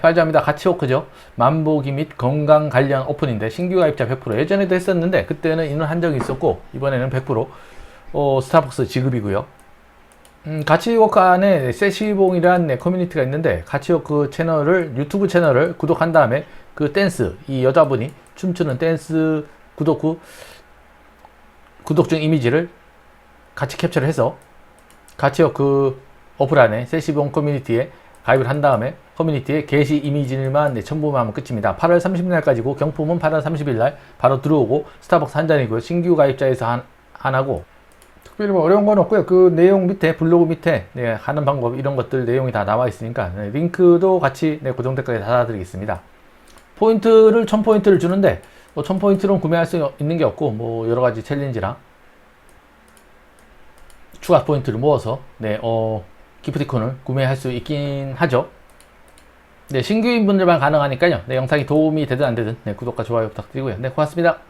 발표합니다. 가치워크죠. 만보기 및 건강 관련 오픈인데 신규 가입자 100% 예전에도 했었는데 그때는 인원 한정이 있었고 이번에는 100% 어, 스타벅스 지급이고요. 음, 가치워크 안에 세시봉이라는 네, 커뮤니티가 있는데 가치워크 채널을 유튜브 채널을 구독한 다음에 그 댄스 이 여자분이 춤추는 댄스 구독 후 구독 중 이미지를 같이 캡처를 해서 가치워크 어플 안에 세시봉 커뮤니티에 가입을 한 다음에 커뮤니티에 게시 이미지만 네, 첨부만 하면 끝입니다. 8월 30일 날까지고 경품은 8월 30일 날 바로 들어오고 스타벅스 한 잔이고요. 신규 가입자에서 한, 하나고 특별히 뭐 어려운 건 없고요. 그 내용 밑에 블로그 밑에 네, 하는 방법 이런 것들 내용이 다 나와 있으니까 네, 링크도 같이 네, 고정 댓글에 달아드리겠습니다. 포인트를 1000포인트를 주는데 뭐 1000포인트로 구매할 수 있는 게 없고 뭐 여러 가지 챌린지랑 추가 포인트를 모아서 네, 어, 기프티콘을 구매할 수 있긴 하죠. 네, 신규인 분들만 가능하니까요. 네, 영상이 도움이 되든 안 되든 네, 구독과 좋아요 부탁드리고요. 네, 고맙습니다.